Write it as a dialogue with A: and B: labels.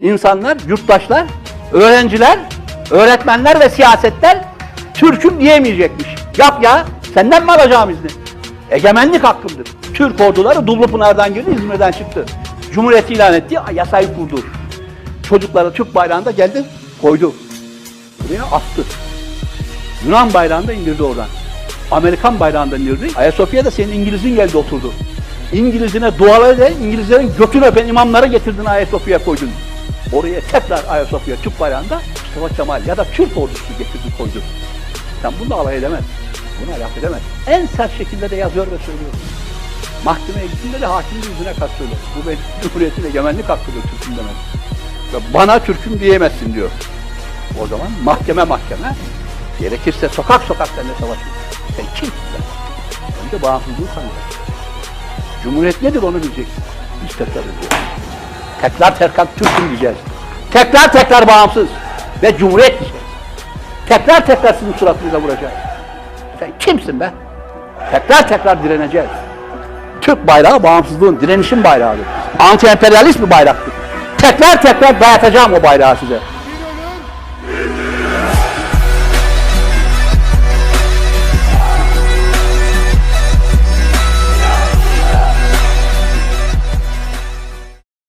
A: insanlar, yurttaşlar, öğrenciler, öğretmenler ve siyasetler Türk'üm diyemeyecekmiş. Yap ya, senden mi alacağım izni? Egemenlik hakkımdır. Türk orduları Dumlupınar'dan girdi, İzmir'den çıktı. Cumhuriyeti ilan etti, yasayı kurdu. Çocuklara Türk bayrağını da geldi, koydu. Buraya attı. Yunan bayrağını da indirdi oradan. Amerikan bayrağını da indirdi. Ayasofya'da senin İngiliz'in geldi oturdu. İngiliz'ine dualar eden, İngilizlerin götünü öpen imamları getirdin Ayasofya'ya koydun. Oraya tekrar Ayasofya Türk bayrağında Mustafa Kemal ya da Türk ordusu getirdi koydu. Sen bunu alay edemez. Buna laf edemez. En sert şekilde de yazıyor ve söylüyor. Mahkemeye gittiğinde de hakimin yüzüne söylüyor. Bu benim Cumhuriyet'in egemenlik hakkıdır Türk'üm demez. Ve bana Türk'üm diyemezsin diyor. O zaman mahkeme mahkeme. Gerekirse sokak sokak seninle savaşır. Sen kimsin sen? Önce bağımsızlığı tanıyacaksın. Cumhuriyet nedir onu bileceksin. Biz tekrar ediyoruz. Tekrar tekrar Türk'üm diyeceğiz. Tekrar tekrar bağımsız ve cumhuriyet diyeceğiz. Tekrar tekrar sizin suratınıza vuracağız. Sen kimsin be? Tekrar tekrar direneceğiz. Türk bayrağı bağımsızlığın, direnişin bayrağıdır. Anti-emperyalist bir bayraktır. Tekrar tekrar dayatacağım o bayrağı size.